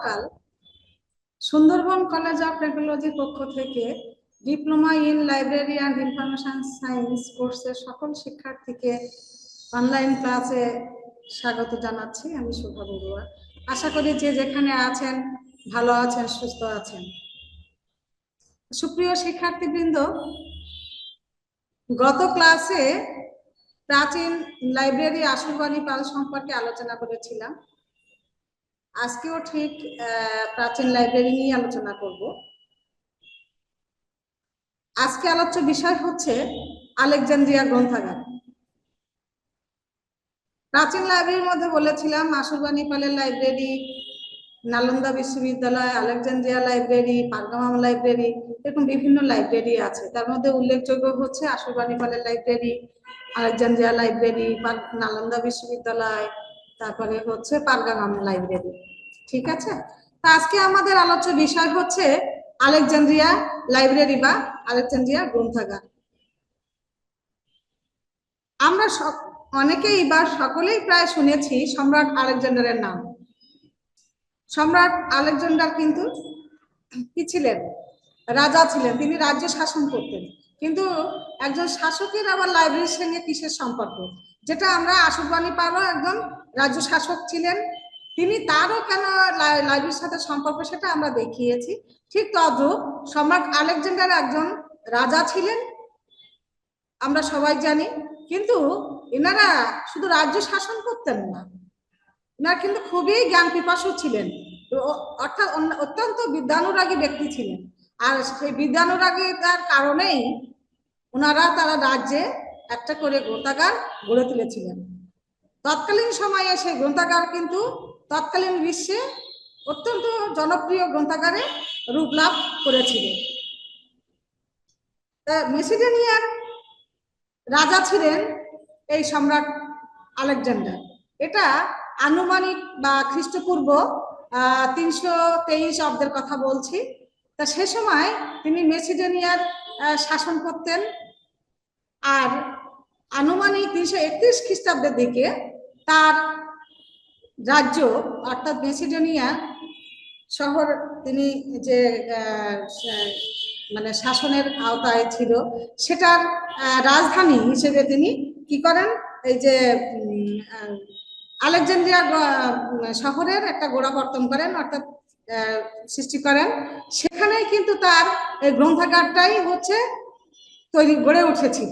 সকাল Sundarban college of টেকনোলজির পক্ষ থেকে diploma in library and information science কোর্সের সকল শিক্ষার্থীকে অনলাইন ক্লাসে স্বাগত জানাচ্ছি আমি শুভা বড়ুয়া। আশা করি যে যেখানে আছেন, ভালো আছেন, সুস্থ আছেন। সুপ্রিয় শিক্ষার্থীবৃন্দ, গত ক্লাসে প্রাচীন লাইব্রেরি আশুবাণী পাল সম্পর্কে আলোচনা করেছিলাম। আজকেও ঠিক প্রাচীন লাইব্রেরি নিয়ে আলোচনা করব। আজকে আলোচ্য বিষয় হচ্ছে আলেকজান্দ্রিয়া গ্রন্থাগার। প্রাচীন লাইব্রেরির মধ্যে বলেছিলাম আশুরবাণী পালের লাইব্রেরি নালন্দা বিশ্ববিদ্যালয়, আলেকজান্দ্রিয়া লাইব্রেরি পারগামাম লাইব্রেরি এরকম বিভিন্ন লাইব্রেরি আছে। তার মধ্যে উল্লেখযোগ্য হচ্ছে আশুরবাণী পালের লাইব্রেরি আলেকজান্দ্রিয়া লাইব্রেরি পার- নালন্দা বিশ্ববিদ্যালয় তারপরে হচ্ছে পারগামাম লাইব্রেরি। ঠিক আছে? তা আজকে আমাদের আলোচ্য বিষয় হচ্ছে আলেকজান্দ্রিয়া লাইব্রেরি বা আলেকজান্দ্রিয়া গ্রন্থাগার। আমরা অনেকেই বা সকলেই প্রায় শুনেছি সম্রাট আলেকজান্ডারের নাম। সম্রাট আলেকজান্ডার কিন্তু কি ছিলেন? রাজা ছিলেন, তিনি রাজ্য শাসন করতেন। কিন্তু একজন শাসকের আবার লাইব্রেরির সঙ্গে কিসের সম্পর্ক? যেটা আমরা আশুবাণী পালও একজন রাজ্য শাসক ছিলেন, তিনি তারও কেন লাই- লাইব্রেরির সাথে সম্পর্ক সেটা আমরা দেখিয়েছি। ঠিক তদ্রূপ সম্রাট আলেকজান্ডার একজন রাজা ছিলেন, আমরা সবাই জানি, কিন্তু এনারা শুধু রাজ্য শাসন করতেন না, এনারা কিন্তু খুবই জ্ঞান পিপাসু ছিলেন অর্থাৎ অত্যন্ত বিদ্যানুরাগী ব্যক্তি ছিলেন। আর সেই বিদ্যানুরাগিতার কারণেই ওনারা তারা রাজ্যে একটা করে গ্রন্থাগার গড়ে তুলেছিলেন। তৎকালীন সময়ে সেই গ্রন্থাগার কিন্তু তৎকালীন বিশ্বে অত্যন্ত জনপ্রিয় গ্রন্থাগারে রূপ লাভ করেছিল। মেসিডেনিয়ার রাজা ছিলেন এই সম্রাট আলেকজান্ডার। এটা আনুমানিক বা খ্রিস্টপূর্ব তিনশো তেইশ অব্দের কথা বলছি। তা সে সময় তিনি মেসিডেনিয়ার শাসন করতেন। আর আনুমানিক তিনশো একত্রিশ খ্রিস্টাব্দের দিকে তার রাজ্য, অর্থাৎ মেসিডোনিয়া শহর, তিনি যে মানে শাসনের আওতায় ছিল, সেটার রাজধানী হিসেবে তিনি কি করেন? এই যে আলেকজান্দ্রিয়া শহরের একটা গোড়াবর্তন করেন, অর্থাৎ সৃষ্টি করেন। সেখানেই কিন্তু তার এই গ্রন্থাগারটাই হচ্ছে তৈরি, গড়ে উঠেছিল।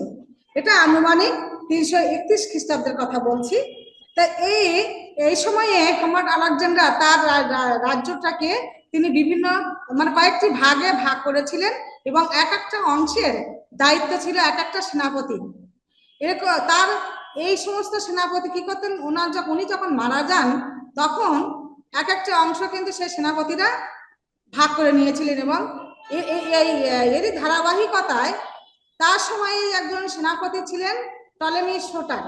এটা আনুমানিক তিনশো একত্রিশ খ্রিস্টাব্দের কথা বলছি। তা এই এই সময়ে সম্রাট আলেকজান্ডার তার রাজ্যটাকে তিনি বিভিন্ন মানে কয়েকটি ভাগে ভাগ করেছিলেন এবং এক একটা অংশের দায়িত্ব ছিল এক একটা সেনাপতি। এরকম তার এই সমস্ত সেনাপতি কি করতেন? ওনার যখন, উনি যখন মারা যান, তখন এক একটা অংশ কিন্তু সেই সেনাপতিরা ভাগ করে নিয়েছিলেন এবং এরই ধারাবাহিকতায় তার সময়ে একজন সেনাপতি ছিলেন টলেমি সোটার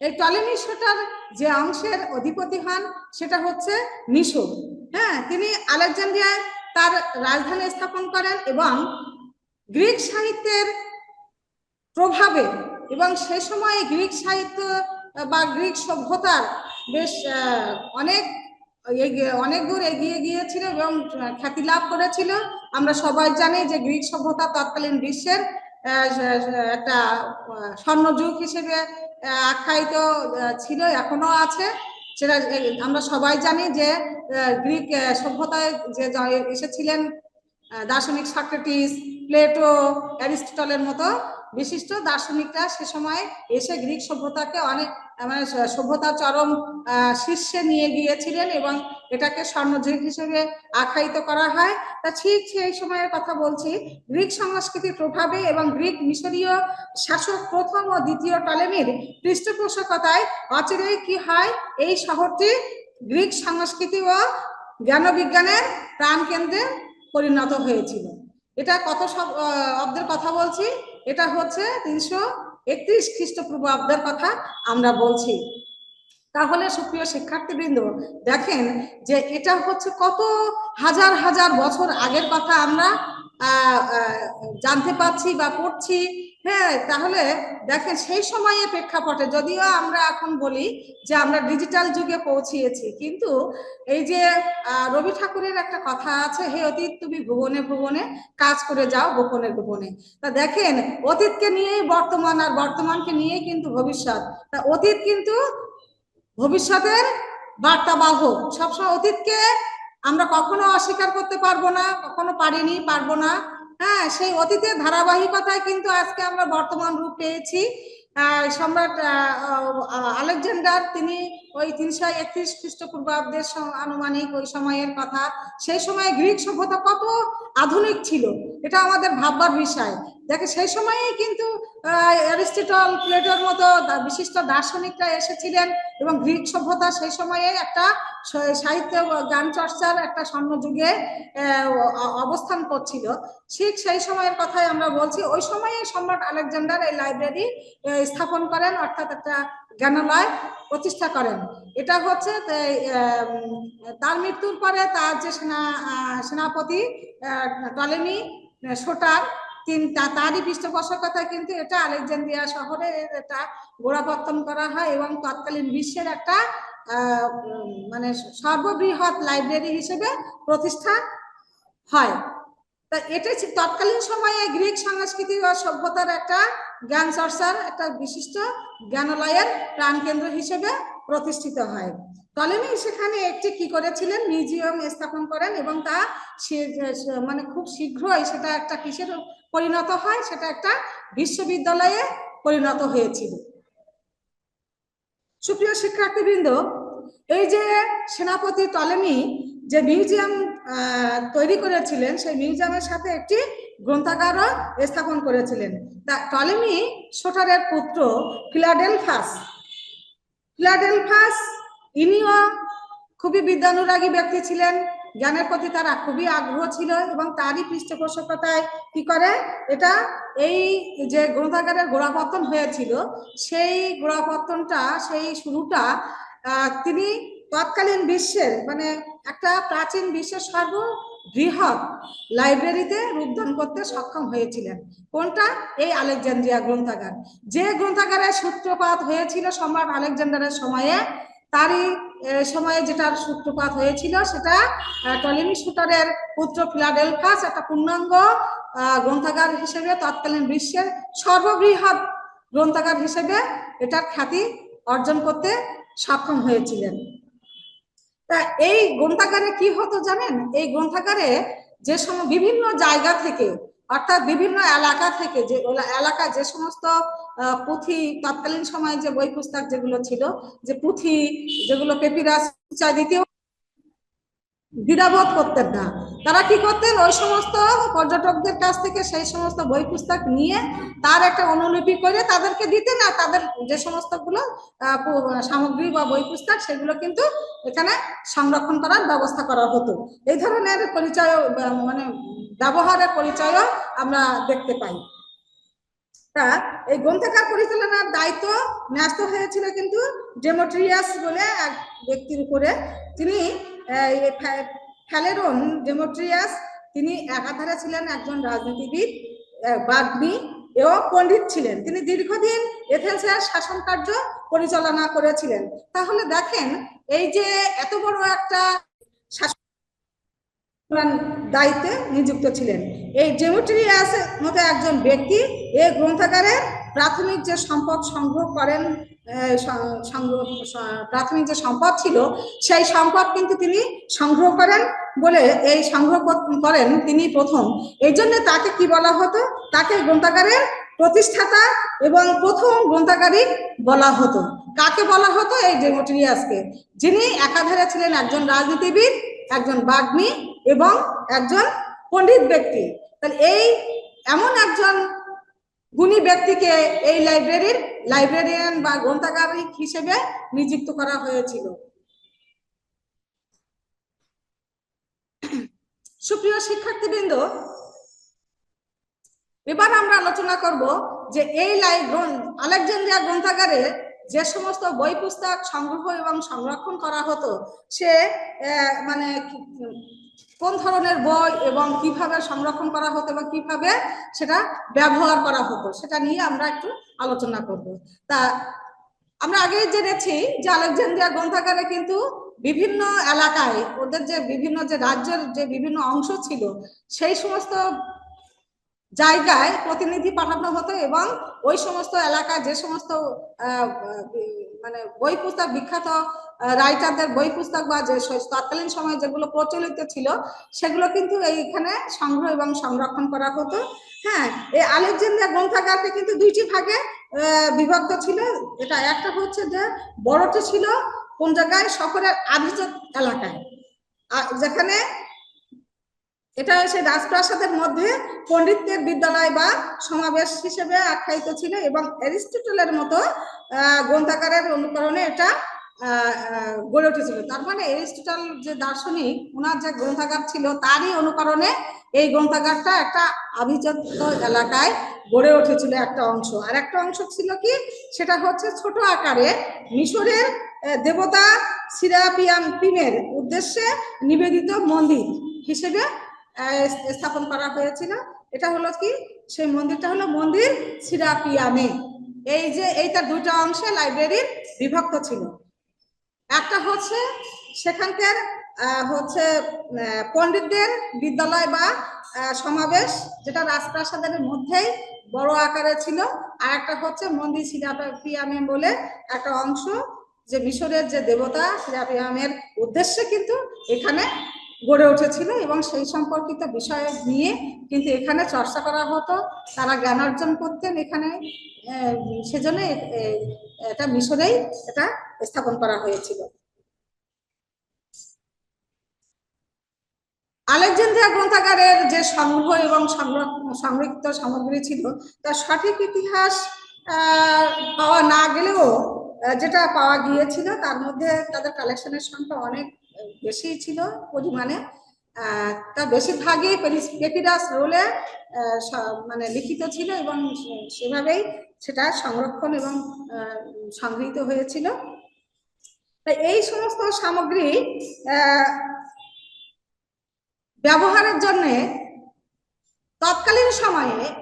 এই টলেমি সোটার যে অংশের অধিপতি হন, সেটা হচ্ছে মিশর হ্যাঁ তিনি আলেকজান্দ্রিয়ায় তার রাজধানী স্থাপন করেন এবং গ্রিক সাহিত্যের প্রভাবে এবং সে সময়ে গ্রিক সাহিত্য বা গ্রিক সভ্যতার বেশ অনেক অনেক দূর এগিয়ে গিয়েছিল এবং খ্যাতি লাভ করেছিল। আমরা সবাই জানি যে গ্রিক সভ্যতা তৎকালীন বিশ্বের একটা স্বর্ণযুগ হিসেবে আখ্যায়িত ছিল, এখনও আছে। সেটা আমরা সবাই জানি যে গ্রিক সভ্যতায় যে এসেছিলেন দার্শনিক সাক্রেটিস, প্লেটো, অ্যারিস্টটলের মতো বিশিষ্ট দার্শনিকরা সে সময় এসে গ্রিক সভ্যতাকে অনেক মানে সভ্যতা চরম শীর্ষে নিয়ে গিয়েছিলেন এবং এটাকে স্বর্ণযুগ হিসেবে আখ্যায়িত করা হয়। তা ঠিক সেই সময়ের কথা বলছি, গ্রিক সংস্কৃতির প্রভাবে এবং গ্রিক মিশরীয় শাসক প্রথম ও দ্বিতীয় টলেমির পৃষ্ঠপোষকতায় অচিরেই কি হয়? এই শহরটি গ্রিক সংস্কৃতি ও জ্ঞান বিজ্ঞানের প্রাণকেন্দ্রে পরিণত হয়েছিল। এটা কত অব্দের কথা বলছি? এটা হচ্ছে তিনশো একত্রিশ খ্রিস্টপূর্ব আব্দার কথা আমরা বলছি। তাহলে সুপ্রিয় শিক্ষার্থীবৃন্দ, দেখেন যে এটা হচ্ছে কত হাজার হাজার বছর আগের কথা আমরা জানতে পারছি বা পড়ছি। হ্যাঁ তাহলে দেখেন সেই সময়ে প্রেক্ষাপটে যদিও আমরা এখন বলি যে আমরা ডিজিটাল যুগে পৌঁছিয়েছি, কিন্তু এই যে রবি ঠাকুরের একটা কথা আছে, হে অতীত, তুমি ভুবনে ভুবনে কাজ করে যাও গোপনে গোপনে। তা দেখেন, অতীতকে নিয়েই বর্তমান আর বর্তমানকে নিয়েই কিন্তু ভবিষ্যৎ। তা অতীত কিন্তু ভবিষ্যতের বার্তাবাহক সবসময় অতীতকে আমরা কখনো অস্বীকার করতে পারব না, কখনো পারিনি, পারব না। হ্যাঁ সেই অতীতের ধারাবাহিকতায় কিন্তু আজকে আমরা বর্তমান রূপ পেয়েছি। সম্রাট আলেকজান্ডার, তিনি ওই তিনশো একত্রিশ খ্রিস্টপূর্বাব্দের আনুমানিক ওই সময়ের কথা। সেই সময় গ্রিক সভ্যতা কত আধুনিক ছিল। এটা আমাদের ভাববার বিষয়। দেখে সেই সময়েই কিন্তু অ্যারিস্টটল, প্লেটোর মতো বিশিষ্ট দার্শনিকরা এসেছিলেন এবং গ্রিক সভ্যতা সেই সময়ে একটা সাহিত্য গান চর্চার একটা স্বর্ণযুগে অবস্থান করছিল। ঠিক সেই সময়ের কথাই আমরা বলছি, ওই সময়ে সম্রাট আলেকজান্ডার এই লাইব্রেরি স্থাপন করেন, অর্থাৎ একটা জ্ঞানালয় প্রতিষ্ঠা করেন। এটা হচ্ছে তার মৃত্যুর পরে তার যে সেনা সেনাপতি টলেমি সোটার তিন তা- তারই পৃষ্ঠপোষকতা কিন্তু এটা আলেকজান্দ্রিয়া শহরে এটা গোড়াপত্তন করা হয় এবং তৎকালীন বিশ্বের একটা মানে সর্ববৃহৎ লাইব্রেরি হিসেবে প্রতিষ্ঠা হয়। তা এটা তৎকালীন সময়ে গ্রিক সংস্কৃতি ও সভ্যতার একটা জ্ঞান চর্চার একটা বিশিষ্ট জ্ঞানালয়ের প্রাণকেন্দ্র হিসেবে প্রতিষ্ঠিত হয়। টলেমি সেখানে একটি কি করেছিলেন? মিউজিয়াম স্থাপন করেন এবং তা মানে খুব শীঘ্রই সেটা একটা কিসের পরিণত হয়? সেটা একটা বিশ্ববিদ্যালয়ে পরিণত হয়েছিল। সুপ্রিয় শিক্ষার্থীবৃন্দ, এই যে সেনাপতি টলেমি যে মিউজিয়াম তৈরি করেছিলেন, সেই মিউজিয়ামের সাথে একটি গ্রন্থাগারও স্থাপন করেছিলেন। টলেমি সোটারের পুত্র ফিলাডেলফাস। ফিলাডেলফাস ইনিও খুবই বিদ্যানুরাগী ব্যক্তি ছিলেন। জ্ঞানের প্রতি তারা খুবই আগ্রহ ছিল এবং তারই পৃষ্ঠপোষকতায় কি করে? এটা এই যে গ্রন্থাগারের গোড়াপত্তন হয়েছিল, সেই গোড়াপত্তনটা, সেই শুরুটা তিনি তৎকালীন বিশ্বের মানে একটা প্রাচীন বিশ্বের সর্ব বৃহৎ লাইব্রেরিতে রূপদান করতে সক্ষম হয়েছিলেন। কোনটা? এই আলেকজান্দ্রিয়া গ্রন্থাগার। যে গ্রন্থাগারের সূত্রপাত হয়েছিল সম্রাট আলেকজান্ডারের সময়ে তারই সময়ে যেটার সূত্রপাত হয়েছিল সেটা টলেমি শুটারের পুত্র ফিলাডেলফাস, একটা পূর্ণাঙ্গ গ্রন্থাগার হিসেবে তৎকালীন বিশ্বের সর্ববৃহৎ গ্রন্থাগার হিসেবে এটার খ্যাতি অর্জন করতে সক্ষম হয়েছিলেন। তা এই গ্রন্থাগারে কি হতো জানেন? এই গ্রন্থাগারে যে সময় বিভিন্ন জায়গা থেকে, অর্থাৎ বিভিন্ন এলাকা থেকে যে এলাকা যে সমস্ত পুঁথি তৎকালীন সময়ে যে বই পুস্তক যেগুলো ছিল, যে পুঁথি যেগুলো পেপিরাস দ্বিতীয় দ্বিধাবোধ করতেন না। তারা কি করতেন? ওই সমস্ত পর্যটকদের কাছ থেকে সেই সমস্ত বই পুস্তক নিয়ে তার একটা অনুলিপি করে তাদেরকে দিতেন আর তাদের যে সমস্তগুলো সামগ্রী বা বই পুস্তক সেগুলো কিন্তু এখানে সংরক্ষণ করার ব্যবস্থা করা হতো। এই ধরনের পরিচয় মানে ব্যবহারের পরিচয়ও আমরা দেখতে পাই। তা এই গ্রন্থাগার পরিচালনার দায়িত্ব ন্যস্ত হয়েছিল কিন্তু ডেমোট্রিয়াস বলে এক ব্যক্তির উপরে। তিনি ফ্যালেরন ডেমোট্রিয়াস, তিনি একাধারে ছিলেন একজন রাজনীতিবিদ বাগ্মী এবং পণ্ডিত ছিলেন। তিনি দীর্ঘদিন এথেন্সের শাসন কার্য পরিচালনা করেছিলেন। তাহলে দেখেন, এই যে এত বড় একটা শাসন দায়িত্বে নিযুক্ত ছিলেন। এই ডেমোট্রিয়াস মতো একজন ব্যক্তি এই গ্রন্থাগারে প্রাথমিক যে সম্পদ সংগ্রহ করেন সংগ্রহ প্রাথমিক যে সম্পদ ছিল, সেই সম্পদ কিন্তু তিনি সংগ্রহ করেন বলে এই সংগ্রহ করেন তিনি প্রথম। এই জন্য তাকে কি বলা হতো? তাকে গ্রন্থাগারের প্রতিষ্ঠাতা এবং প্রথম গ্রন্থাগারিক বলা হতো। কাকে বলা হতো এই ডেমোট্রিয়াসকে যিনি একাধারে ছিলেন একজন রাজনীতিবিদ একজন বাগ্মী এবং একজন পণ্ডিত ব্যক্তি। তাহলে এই এমন একজন গুণী ব্যক্তিকে এই লাইব্রেরির লাইব্রেরিয়ান বা গ্রন্থাগারিক হিসেবে নিযুক্ত করা হয়েছিল। সুপ্রিয় শিক্ষার্থীবৃন্দ, এবার আমরা আলোচনা করব যে এই লাই আলেকজান্দ্রিয়া গ্রন্থাগারে যে সমস্ত বই পুস্তক সংগ্রহ এবং সংরক্ষণ করা হতো, সে মানে কোন ধরনের বই এবং কীভাবে সংরক্ষণ করা হতো এবং কীভাবে সেটা ব্যবহার করা হতো, সেটা নিয়ে আমরা একটু আলোচনা করব। তা, আমরা আগেই জেনেছি যে আলেকজান্দ্রিয়া গ্রন্থাগারে কিন্তু বিভিন্ন এলাকায় ওদের যে বিভিন্ন যে রাজ্যের যে বিভিন্ন অংশ ছিল, সেই সমস্ত জায়গায় প্রতিনিধি পাঠানো হতো এবং ওই সমস্ত এলাকা যে সমস্ত মানে বই পুস্তক, বিখ্যাত রাইটারদের বই পুস্তক বা যে তৎকালীন সময়ে যেগুলো প্রচলিত ছিল, সেগুলো কিন্তু এইখানে সংগ্রহ এবং সংরক্ষণ করা হতো। হ্যাঁ এই আলেকজান্দ্রিয়া গ্রন্থাগারকে কিন্তু দুইটি ভাগে বিভক্ত ছিল। এটা একটা হচ্ছে যে বড়টি ছিল কোন জায়গায়? শহরের আভিজাত এলাকায়। যেখানে এটা সেই রাজপ্রাসাদের মধ্যে পণ্ডিতদের বিদ্যালয় বা সমাবেশ হিসেবে আখ্যায়িত ছিল এবং অ্যারিস্টটলের মতো আহ, গ্রন্থাগারের অনুকরণে এটা গড়ে উঠেছিল। তার মানে অ্যারিস্টটল যে দার্শনিক ওনার যে গ্রন্থাগার ছিল তারই অনুকরণে এই গ্রন্থাগারটা একটা আভিজাত্য এলাকায় গড়ে উঠেছিল একটা অংশ। আর একটা অংশ ছিল কি? সেটা হচ্ছে ছোট আকারে মিশরের দেবতা সিরাপিয়াম পিমের উদ্দেশ্যে নিবেদিত মন্দির হিসেবে স্থাপন করা হয়েছিল। এটা হলো কি? সেই মন্দিরটা হলো মন্দির সিরাপিয়ামে। এই যে এইটা দুইটা অংশে লাইব্রেরির বিভক্ত ছিল। একটা হচ্ছে সেখানকার হচ্ছে পণ্ডিতদের বিদ্যালয় বা সমাবেশ, যেটা রাজপ্রাসাদের মধ্যেই বড় আকারে ছিল। আর একটা হচ্ছে মন্দির সিরাপিয়ামে বলে একটা অংশ, যে মিশরের যে দেবতা সিরাপিয়ামের উদ্দেশ্যে কিন্তু এখানে গড়ে উঠেছিল এবং সেই সম্পর্কিত বিষয় নিয়ে কিন্তু এখানে চর্চা করা হতো। তারা জ্ঞান অর্জন করতেন এখানে। সেজন্য এটা মিশরেই এটা স্থাপন করা হয়েছিল। আলেকজান্দ্রিয়া গ্রন্থাগারের যে সংগ্রহ এবং সংরক্ষ- সংরক্ষিত সামগ্রী ছিল, তার সঠিক ইতিহাস পাওয়া না গেলেও যেটা পাওয়া গিয়েছিল, তার মধ্যে তাদের কালেকশনের সংখ্যা অনেক বেশি ছিল পরিমাণে আহ, তা বেশিরভাগই পেরিস- পেপিরাস রোলে মানে লিখিত ছিল এবং সেভাবেই সেটা সংরক্ষণ এবং সংগৃহীত হয়েছিল। এই সমস্ত সামগ্রী ব্যবহারের জন্য তৎকালীন সময়ে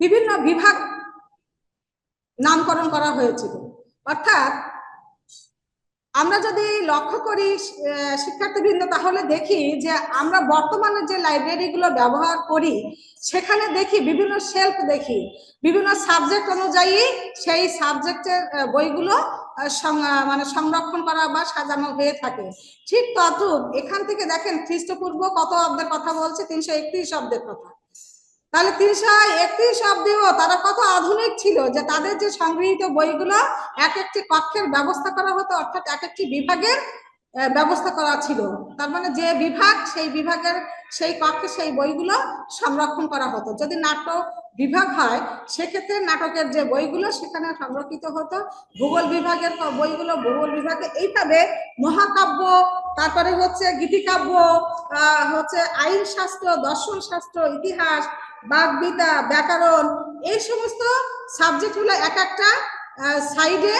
বিভিন্ন বিভাগ নামকরণ করা হয়েছিল। অর্থাৎ আমরা যদি লক্ষ্য করি শিক্ষার্থীবৃন্দ, তাহলে দেখি যে আমরা বর্তমানে যে লাইব্রেরিগুলো ব্যবহার করি, সেখানে দেখি বিভিন্ন শেলফ দেখি। বিভিন্ন সাবজেক্ট অনুযায়ী সেই সাবজেক্টের বইগুলো মানে সংরক্ষণ করা বা সাজানো হয়ে থাকে। ঠিক তদ্রূপ এখান থেকে দেখেন খ্রিস্টপূর্ব কত অব্দের কথা বলছে? তিনশো একত্রিশ অব্দের কথা। তাহলে তিনশো একত্রিশ অব্দেও তারা কত আধুনিক ছিল যে তাদের যে সংগৃহীত বইগুলো এক একটি কক্ষের ব্যবস্থা করা হতো, অর্থাৎ এক একটি বিভাগের ব্যবস্থা করা ছিল। তার মানে যে বিভাগ, সেই বিভাগের, সেই কক্ষে সেই বইগুলো সংরক্ষণ করা হতো। যদি নাটক বিভাগ হয়, সেক্ষেত্রে নাটকের যে বইগুলো সেখানে সংরক্ষিত হতো। ভূগোল বিভাগের বইগুলো ভূগোল বিভাগে এইভাবে মহাকাব্য, তারপরে হচ্ছে গীতিকাব্য হচ্ছে আইন শাস্ত্র দর্শন শাস্ত্র ইতিহাস বাগবিতা, ব্যাকরণ, এই সমস্ত সাবজেক্টগুলো এক একটা সাইডে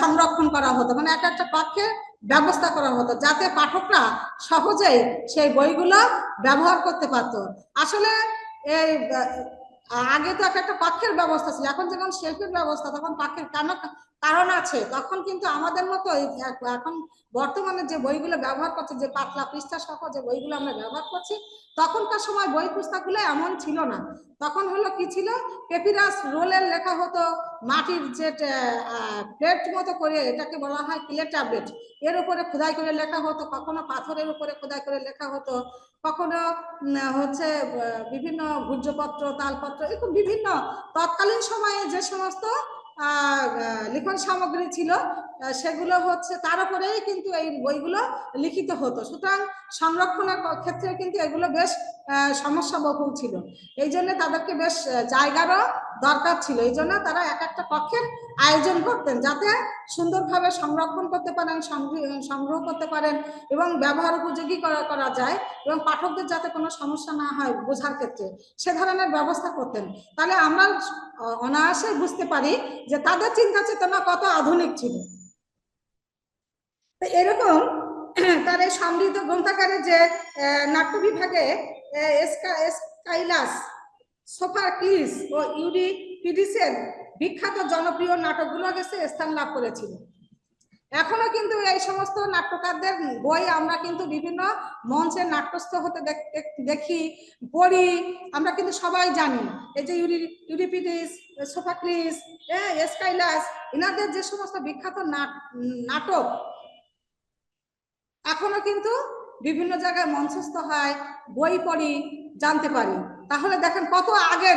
সংরক্ষণ করা হতো। মানে এক একটা পক্ষে ব্যবস্থা করা হতো যাতে পাঠকরা সহজেই সেই বইগুলো ব্যবহার করতে পারত। আসলে এই আগে তো এক একটা পাখের ব্যবস্থা ছিল। এখন যখন শেলফের ব্যবস্থা, তখন পাখের কেন কারণ আছে? তখন কিন্তু আমাদের মতো এখন বর্তমানে যে বইগুলো ব্যবহার করছে, যে পাতলা পৃষ্ঠা সহ যে বইগুলো আমরা ব্যবহার করছি, তখনকার সময় বই পুস্তকগুলো এমন ছিল না। তখন হলো কি ছিল? পেপিরাস রোলের লেখা হতো মাটির যে প্লেট মতো করে এটাকে বলা হয় ক্লে ট্যাবলেট এর উপরে খোদাই করে লেখা হতো, কখনো পাথরের উপরে খোদাই করে লেখা হতো, কখনো হচ্ছে বিভিন্ন ভূর্যপত্র তালপত্র, এরকম বিভিন্ন তৎকালীন সময়ে যে সমস্ত লিখন সামগ্রী ছিল সেগুলো হচ্ছে তার উপরেই কিন্তু এই বইগুলো লিখিত হতো। সুতরাং সংরক্ষণের ক্ষেত্রে কিন্তু এগুলো বেশ সমস্যা বহুল ছিল। এই জন্য তাদেরকে বেশ জায়গারও দরকার ছিল। এই জন্য তারা এক একটা কক্ষের আয়োজন করতেন যাতে সুন্দরভাবে সংরক্ষণ করতে পারেন সংগ্রহ করতে পারেন এবং ব্যবহার উপযোগী করা যায় এবং পাঠকদের যাতে কোনো সমস্যা না হয় বোঝার ক্ষেত্রে সে ধরনের ব্যবস্থা করতেন। তাহলে আমরা অনায়াসে বুঝতে পারি যে তাদের চিন্তা চেতনা কত আধুনিক ছিল। তো এরকম তার এই সমৃদ্ধ গ্রন্থাগারে যে নাট্য বিভাগে আহ, এসকা- এসকাইলাস সোফাক্লিস ও ইউরিপিডিসের বিখ্যাত জনপ্রিয় নাটকগুলো গেছে স্থান লাভ করেছিল। এখনও কিন্তু এই সমস্ত নাট্যকারদের বই আমরা কিন্তু বিভিন্ন মঞ্চে নাট্যস্থ হতে দেখ- পড়ি, আমরা কিন্তু সবাই জানি। এই যে ইউরি, ইউরিপিডিস, সোফাক্লিস এসকাইলাস এনাদের যে সমস্ত বিখ্যাত নাট- নাটক, এখনও কিন্তু বিভিন্ন জায়গায় মঞ্চস্থ হয়, বই পড়ি, জানতে পারি। তাহলে দেখেন কত আগের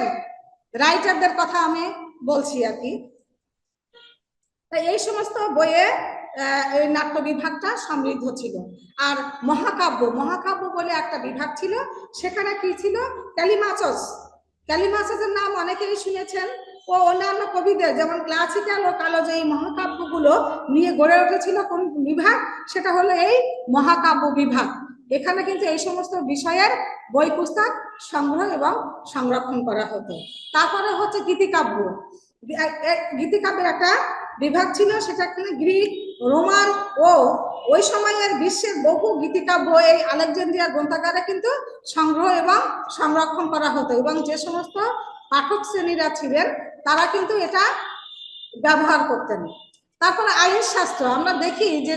রাইটারদের কথা আমি বলছি আর কি। তা এই সমস্ত বইয়ে এই নাট্য বিভাগটা সমৃদ্ধ ছিল। আর মহাকাব্য মহাকাব্য বলে একটা বিভাগ ছিল, সেখানে কি ছিল? ক্যালিমাচস। ক্যালিমাচসের নাম অনেকেই শুনেছেন। ও অন্যান্য কবিদের, যেমন ক্লাসিক্যাল ও কালো যে এই মহাকাব্যগুলো নিয়ে গড়ে উঠেছিল কোন বিভাগ? সেটা হলো এই মহাকাব্য বিভাগ। এখানে কিন্তু এই সমস্ত বিষয়ের বই, পুস্তক সংগ্রহ এবং সংরক্ষণ করা হতো। তারপরে হচ্ছে গীতিকাব্য। গীতিকাব্যের একটা বিভাগ ছিল, সেটা কিন্তু গ্রিক, রোমান ও ওই সময়ের বিশ্বের বহু গীতিকাব্য এই আলেকজান্দ্রিয়া গ্রন্থাগারে কিন্তু সংগ্রহ এবং সংরক্ষণ করা হতো এবং যে সমস্ত পাঠক শ্রেণীরা ছিলেন, তারা কিন্তু এটা ব্যবহার করতেন। তারপরে আইন শাস্ত্র, আমরা দেখি যে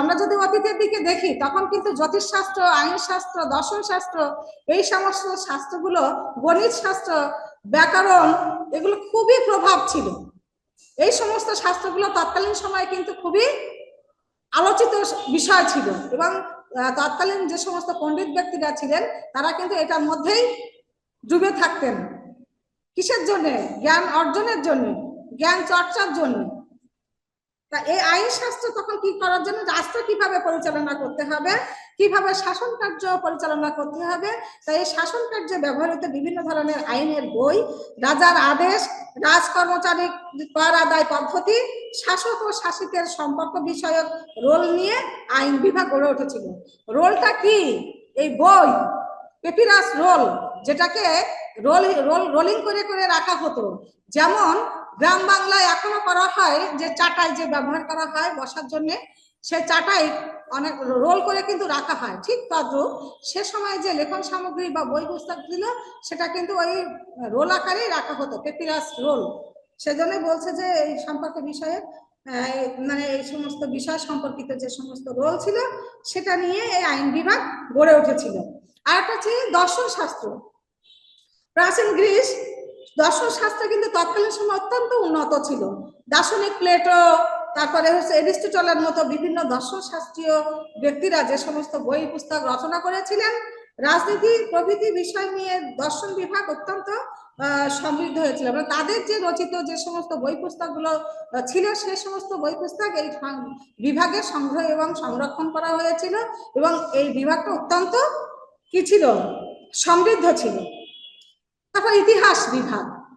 আমরা যদি অতীতের দিকে দেখি, তখন কিন্তু জ্যোতিষশাস্ত্র আইন শাস্ত্র দর্শন শাস্ত্র এই সমস্ত শাস্ত্রগুলো, গণিত শাস্ত্র, ব্যাকরণ, এগুলো খুবই প্রভাব ছিল। এই সমস্ত শাস্ত্রগুলো তৎকালীন সময়ে কিন্তু খুবই আলোচিত বিষয় ছিল এবং তৎকালীন যে সমস্ত পণ্ডিত ব্যক্তিরা ছিলেন, তারা কিন্তু এটার মধ্যেই ডুবে থাকতেন। কিসের জন্যে? জ্ঞান অর্জনের জন্য, জ্ঞান চর্চার জন্য। তা এই আইন শাস্ত্র তখন কি করার জন্য? রাষ্ট্র কীভাবে পরিচালনা করতে হবে? কীভাবে শাসন কার্য পরিচালনা করতে হবে? তাই এই শাসন কার্যে ব্যবহৃত বিভিন্ন ধরনের আইনের বই, রাজার আদেশ রাজ কর্মচারী কর আদায় পদ্ধতি, শাসক ও শাসিতের সম্পর্ক বিষয়ক রোল নিয়ে আইন বিভাগ গড়ে উঠেছিল। রোলটা কি? এই বই, পেপিরাস রোল, যেটাকে রোল রোল, রোলিং করে করে রাখা হতো। যেমন গ্রাম বাংলায় এখনও করা হয় যে চাটাই যে ব্যবহার করা হয় বসার জন্য, সে চাটাই অনেক রোল করে কিন্তু রাখা হয়। ঠিক তদ্রুপ সে সময় যে লেখন সামগ্রী বা বই পুস্তক ছিল, সেটা কিন্তু ওই রোল আকারেই রাখা হতো, পেপিরাস রোল। সেজন্য বলছে যে এই সম্পর্ক বিষয়ে মানে এই সমস্ত বিষয় সম্পর্কিত যে সমস্ত রোল ছিল, সেটা নিয়ে এই আইন বিভাগ গড়ে উঠেছিল। আর একটা হচ্ছে দর্শন শাস্ত্র প্রাচীন গ্রিস দর্শন শাস্ত্র কিন্তু তৎকালীন সময় অত্যন্ত উন্নত ছিল। দার্শনিক প্লেটো, তারপরে হচ্ছে এরিস্টটলের মতো বিভিন্ন দর্শন শাস্ত্রীয় ব্যক্তিরা যে সমস্ত বই, পুস্তক রচনা করেছিলেন, রাজনীতি, প্রভৃতি বিষয় নিয়ে দর্শন বিভাগ অত্যন্ত সমৃদ্ধ হয়েছিল। মানে তাদের যে রচিত যে সমস্ত বই, পুস্তকগুলো ছিল, সে সমস্ত বই, পুস্তক এই বিভাগে সংগ্রহ এবং সংরক্ষণ করা হয়েছিল এবং এই বিভাগটা অত্যন্ত কি ছিল? সমৃদ্ধ ছিল। তারপর ইতিহাস বিভাগ।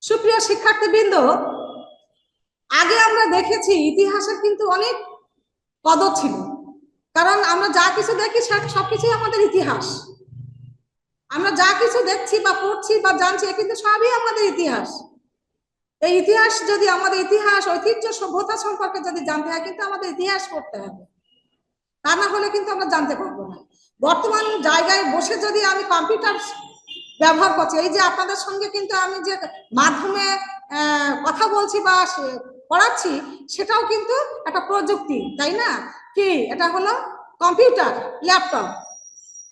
সুপ্রিয় শিক্ষার্থীবৃন্দ, আগে আমরা দেখেছি ইতিহাসের কিন্তু অনেক কদর ছিল। কারণ আমরা যা কিছু দেখি, সব- সবকিছুই আমাদের ইতিহাস। আমরা যা কিছু দেখছি বা পড়ছি বা জানছি কিন্তু সবই আমাদের ইতিহাস। এই ইতিহাস যদি আমাদের ইতিহাস, ঐতিহ্য সভ্যতা সম্পর্কে যদি জানতে হয়, কিন্তু আমাদের ইতিহাস পড়তে হবে। তা না হলে কিন্তু আমরা জানতে পারব না। বর্তমান জায়গায় বসে যদি আমি কম্পিউটার ব্যবহার করছি। এই যে আপনাদের সঙ্গে কিন্তু আমি যে মাধ্যমে কথা বলছি বা পড়াচ্ছি, সেটাও কিন্তু একটা প্রযুক্তি, তাই না? কি? এটা হলো কম্পিউটার, ল্যাপটপ।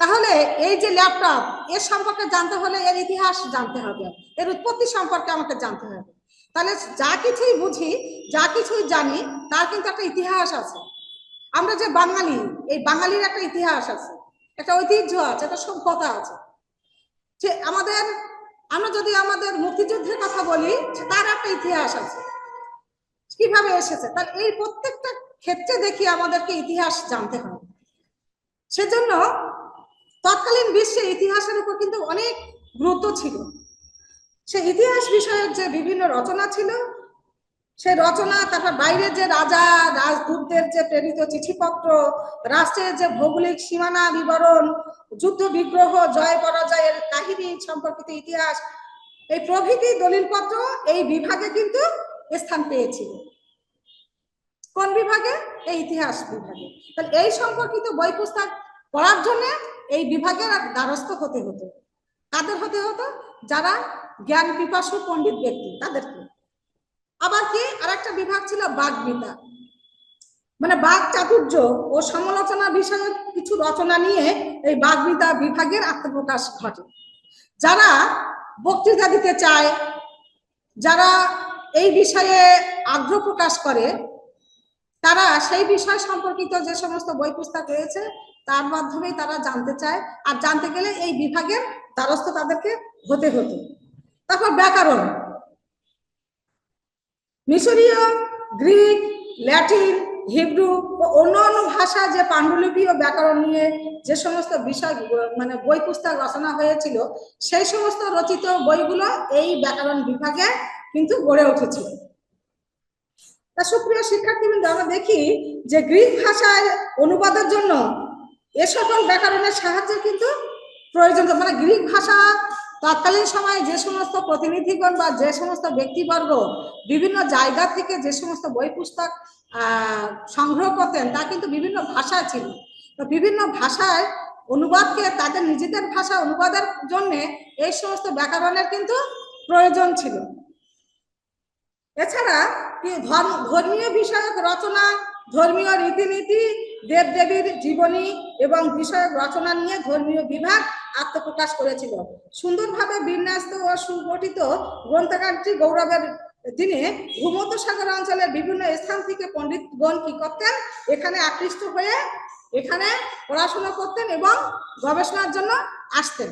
তাহলে এই যে ল্যাপটপ, এর সম্পর্কে জানতে হলে এর ইতিহাস জানতে হবে, এর উৎপত্তি সম্পর্কে আমাকে জানতে হবে। তাহলে যা কিছুই বুঝি, যা কিছুই জানি, তার কিন্তু একটা ইতিহাস আছে। আমরা যে বাঙালি, এই বাঙালির একটা ইতিহাস আছে, একটা ঐতিহ্য আছে, একটা সভ্যতা আছে। যে আমাদের, আমরা যদি আমাদের মুক্তিযুদ্ধের কথা বলি তার একটা ইতিহাস আছে। কীভাবে এসেছে? তার এই প্রত্যেকটা ক্ষেত্রে দেখি আমাদেরকে ইতিহাস জানতে হবে। সেজন্য তৎকালীন বিশ্বে ইতিহাসের উপর কিন্তু অনেক গুরুত্ব ছিল। সে ইতিহাস বিষয়ের যে বিভিন্ন রচনা ছিল সে রচনা, তারপর বাইরে যে রাজা, রাজদূতদের যে প্রেরিত চিঠিপত্র, রাষ্ট্রের যে ভৌগোলিক সীমানা বিবরণ, যুদ্ধ বিগ্রহ, জয় পরাজয়ের কাহিনী সম্পর্কিত ইতিহাস, এই প্রভৃতি দলিলপত্র এই বিভাগে কিন্তু স্থান পেয়েছিল কোন বিভাগে? এই ইতিহাস বিভাগে। তাহলে এই সম্পর্কিত বই পুস্তক পড়ার জন্য এই বিভাগের দ্বারস্থ হতে হতো। কাদের হতে হতো? যারা জ্ঞান পিপাসু পণ্ডিত ব্যক্তি, তাদেরকে। আবার কি? আর একটা বিভাগ ছিল বাগবিতা মানে বাক চাতুর্য ও সমালোচনা বিষয়ক কিছু রচনা নিয়ে এই বাগবিতা বিভাগের আত্মপ্রকাশ ঘটে। যারা বক্তৃতা দিতে চায়, যারা এই বিষয়ে আগ্রহ প্রকাশ করে, তারা সেই বিষয় সম্পর্কিত যে সমস্ত বই পুস্তক রয়েছে, তার মাধ্যমেই তারা জানতে চায়। আর জানতে গেলে এই বিভাগের দ্বারস্থ তাদেরকে হতে হতো। তারপর ব্যাকরণ। মিশরীয়, গ্রিক, ল্যাটিন, হিব্রু ও অন্যান্য ভাষা যে পাণ্ডুলিপি ও ব্যাকরণ নিয়ে যে সমস্ত বিষয় মানে বই পুস্তক রচনা হয়েছিল, সেই সমস্ত রচিত বইগুলো এই ব্যাকরণ বিভাগে কিন্তু গড়ে উঠেছিল। তা সুপ্রিয় শিক্ষার্থীবৃন্দ, আমরা দেখি যে গ্রিক ভাষায় অনুবাদের জন্য এ সকল ব্যাকরণের সাহায্য কিন্তু প্রয়োজন মানে গ্রিক ভাষা তৎকালীন সময়ে যে সমস্ত প্রতিনিধিগণ বা যে সমস্ত ব্যক্তিবর্গ বিভিন্ন জায়গা থেকে যে সমস্ত বই পুস্তক সংগ্রহ করতেন, তা কিন্তু বিভিন্ন ভাষা ছিল। তো বিভিন্ন ভাষায় অনুবাদকে তাদের নিজেদের ভাষা অনুবাদের জন্য এই সমস্ত ব্যাকরণের কিন্তু প্রয়োজন ছিল। এছাড়া ধর্ম, ধর্মীয় বিষয়ক রচনা, ধর্মীয় রীতিনীতি দেবদেবীর জীবনী এবং বিষয়ক রচনা নিয়ে ধর্মীয় বিভাগ আত্মপ্রকাশ করেছিল। সুন্দরভাবে বিন্যস্ত ও সুগঠিত গ্রন্থাগারটি গৌরবের দিনে ভূমধ্য সাগর অঞ্চলের বিভিন্ন স্থান থেকে পণ্ডিতগণ কি করতেন, এখানে আকৃষ্ট হয়ে এখানে পড়াশোনা করতেন এবং গবেষণার জন্য আসতেন।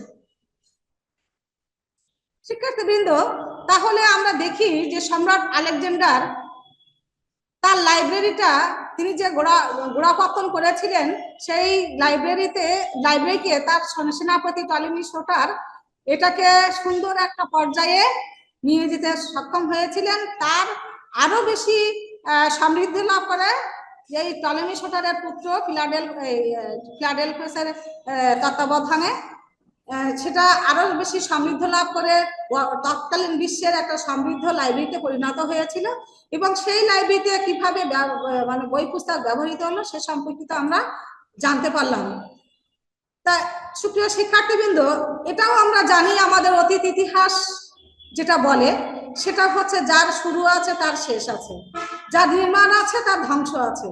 শিক্ষার্থীবৃন্দ, তাহলে আমরা দেখি যে সম্রাট আলেকজান্ডার তার লাইব্রেরিটা তিনি যে গোড়া, গোড়াপত্তন করেছিলেন, সেই লাইব্রেরিতে, লাইব্রেরিকে তার সেনাপতি টলিমি সোটার এটাকে সুন্দর একটা পর্যায়ে নিয়ে যেতে সক্ষম হয়েছিলেন। তার আরও বেশি সমৃদ্ধি লাভ করে এই টলেমি সোটারের পুত্র ফিলাডেল ফিলাডেলফাসের তত্ত্বাবধানে সেটা আরও বেশি সমৃদ্ধ লাভ করে তৎকালীন বিশ্বের একটা সমৃদ্ধ লাইব্রেরিতে পরিণত হয়েছিল এবং সেই লাইব্রেরিতে কীভাবে মানে বই পুস্তক ব্যবহৃত হলো সে সম্পর্কিত আমরা জানতে পারলাম। তা সুপ্রিয় শিক্ষার্থীবৃন্দ, এটাও আমরা জানি আমাদের অতীত ইতিহাস যেটা বলে, সেটা হচ্ছে যার শুরু আছে তার শেষ আছে। যার নির্মাণ আছে তার ধ্বংস আছে।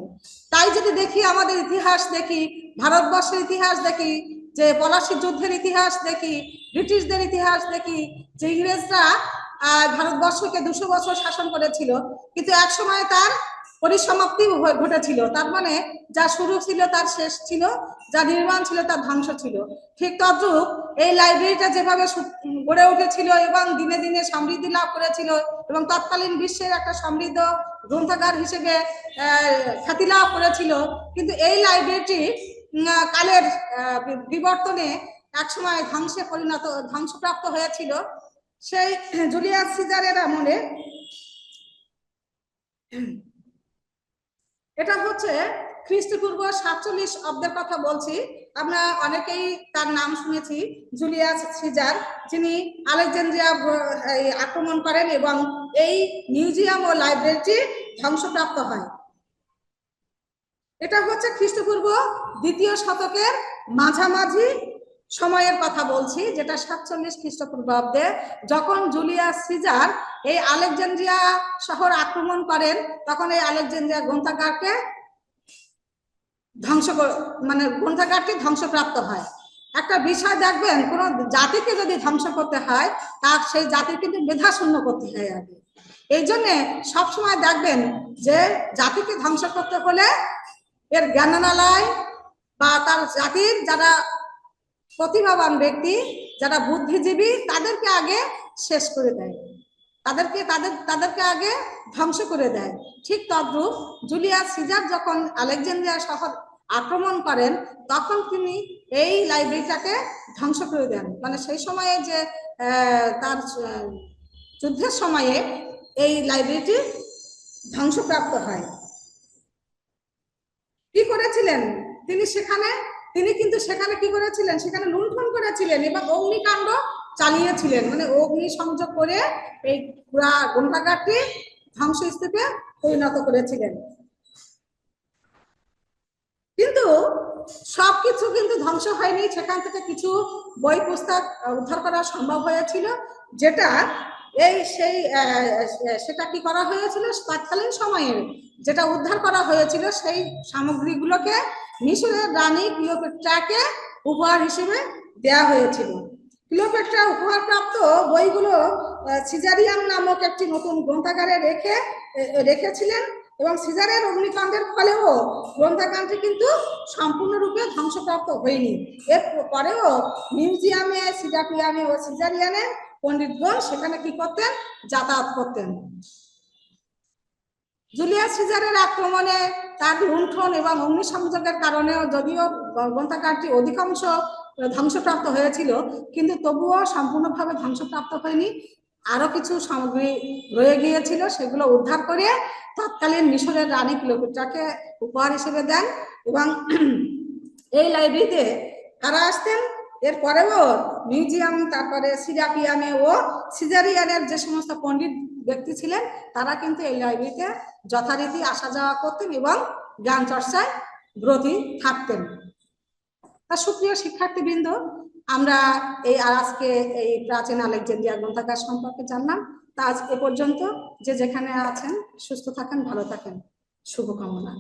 তাই যদি দেখি আমাদের ইতিহাস দেখি, ভারতবর্ষের ইতিহাস দেখি যে পলাশি যুদ্ধের ইতিহাস দেখি, ব্রিটিশদের ইতিহাস দেখি, যে ইংরেজরা ভারতবর্ষকে দুশো বছর শাসন করেছিল, কিন্তু এক সময় তার পরিসমাপ্তি ঘটেছিল। তার মানে যা শুরু ছিল তার শেষ ছিল, যা নির্মাণ ছিল তার ধ্বংস ছিল। ঠিক তদ্রুপ এই লাইব্রেরিটা যেভাবে গড়ে উঠেছিল এবং দিনে দিনে সমৃদ্ধি লাভ করেছিল এবং তৎকালীন বিশ্বের একটা সমৃদ্ধ গ্রন্থাগার হিসেবে খ্যাতি লাভ করেছিল, কিন্তু এই লাইব্রেরিটি কালের বিবর্তনে একসময় ধ্বংসে পরিণত, ধ্বংসপ্রাপ্ত হয়েছিল। সেই জুলিয়াস সিজারের আমলে এটা হচ্ছে খ্রিস্টপূর্ব সাতচল্লিশ অব্দের কথা বলছি। আমরা অনেকেই তার নাম শুনেছি, জুলিয়াস সিজার। যিনি আলেকজান্দ্রিয়া আক্রমণ করেন এবং এই মিউজিয়াম ও লাইব্রেরিটি ধ্বংসপ্রাপ্ত হয়। এটা হচ্ছে খ্রিস্টপূর্ব দ্বিতীয় শতকের মাঝামাঝি সময়ের কথা বলছি, যেটা সাতচল্লিশ খ্রিস্টপূর্বাব্দে যখন জুলিয়াস সিজার এই আলেকজান্দ্রিয়া শহর আক্রমণ করেন, তখন এই আলেকজান্দ্রিয়া গ্রন্থাগারকে ধ্বংস মানে গ্রন্থাগারটি ধ্বংসপ্রাপ্ত হয়। একটা বিষয় দেখবেন, কোন জাতিকে যদি ধ্বংস করতে হয়, তার সেই জাতির কিন্তু মেধা শূন্য করতে হয় আগে। এই জন্যে সবসময় দেখবেন যে জাতিকে ধ্বংস করতে হলে এর জ্ঞানালয় বা তার জাতির যারা প্রতিভাবান ব্যক্তি, যারা বুদ্ধিজীবী, তাদেরকে আগে শেষ করে দেয়। তাদেরকে, তাদের, তাদেরকে আগে ধ্বংস করে দেয়। ঠিক তদ্রুপ জুলিয়াস সিজার যখন আলেকজান্দ্রিয়া শহর আক্রমণ করেন, তখন তিনি এই লাইব্রেরিটাকে ধ্বংস করে দেন। মানে সেই সময়ে যে তার, যুদ্ধের সময়ে এই লাইব্রেরিটি ধ্বংসপ্রাপ্ত হয়। কি করেছিলেন? তিনি সেখানে, তিনি কিন্তু সেখানে কি করেছিলেন? সেখানে লুণ্ঠন করেছিলেন এবং অগ্নিকাণ্ড চালিয়েছিলেন। মানে অগ্নি সংযোগ করে এই পুরা গ্রন্থাগারটি ধ্বংসস্তূপে পরিণত করেছিলেন। কিন্তু সবকিছু কিন্তু ধ্বংস হয়নি। সেখান থেকে কিছু বই পুস্তক উদ্ধার করা সম্ভব হয়েছিল, যেটা এই সেই সেটা কি করা হয়েছিল? তৎকালীন সময়ে যেটা উদ্ধার করা হয়েছিল, সেই সামগ্রীগুলোকে মিশরের রানী ক্লিওপেট্রাকে উপহার হিসেবে দেয়া হয়েছিল। ক্লিওপেট্রা উপহারপ্রাপ্ত বইগুলো সিজারিয়াম নামক একটি নতুন গ্রন্থাগারে রেখে রেখেছিলেন এবং সিজারের অগ্নিকাণ্ডের ফলেও গ্রন্থাগারটি কিন্তু সম্পূর্ণরূপে ধ্বংসপ্রাপ্ত হয়নি। এর পরেও মিউজিয়ামে সিজাপিয়ামে ও সিজারিয়ানে পণ্ডিতগণ সেখানে কি করতেন? যাতায়াত করতেন। জুলিয়াস সিজারের আক্রমণে তার লুণ্ঠন এবং অগ্নিসংযোগের কারণেও যদিও গ্রন্থাগারটি অধিকাংশ ধ্বংসপ্রাপ্ত হয়েছিল, কিন্তু তবুও সম্পূর্ণভাবে ধ্বংসপ্রাপ্ত হয়নি। আরও কিছু সামগ্রী রয়ে গিয়েছিল, সেগুলো উদ্ধার করে তৎকালীন মিশরের রানী ক্লিওপেট্রাকে উপহার হিসেবে দেন এবং এই লাইব্রেরিতে কারা আসতেন। এরপরেও মিউজিয়াম, তারপরে সিরাপিয়ামে ও সিজারিয়ানের যে সমস্ত পণ্ডিত ব্যক্তি ছিলেন, তারা কিন্তু এই লাইব্রেরিতে যথারীতি আসা যাওয়া করতেন এবং জ্ঞান চর্চায় ব্রতী থাকতেন। তা সুপ্রিয় শিক্ষার্থীবৃন্দ, আমরা এই আজকে এই প্রাচীন আলেকজান্দ্রিয়া গ্রন্থাগার সম্পর্কে জানলাম। তা আজ এ পর্যন্ত। যে যেখানে আছেন, সুস্থ থাকেন, ভালো থাকেন। শুভকামনা।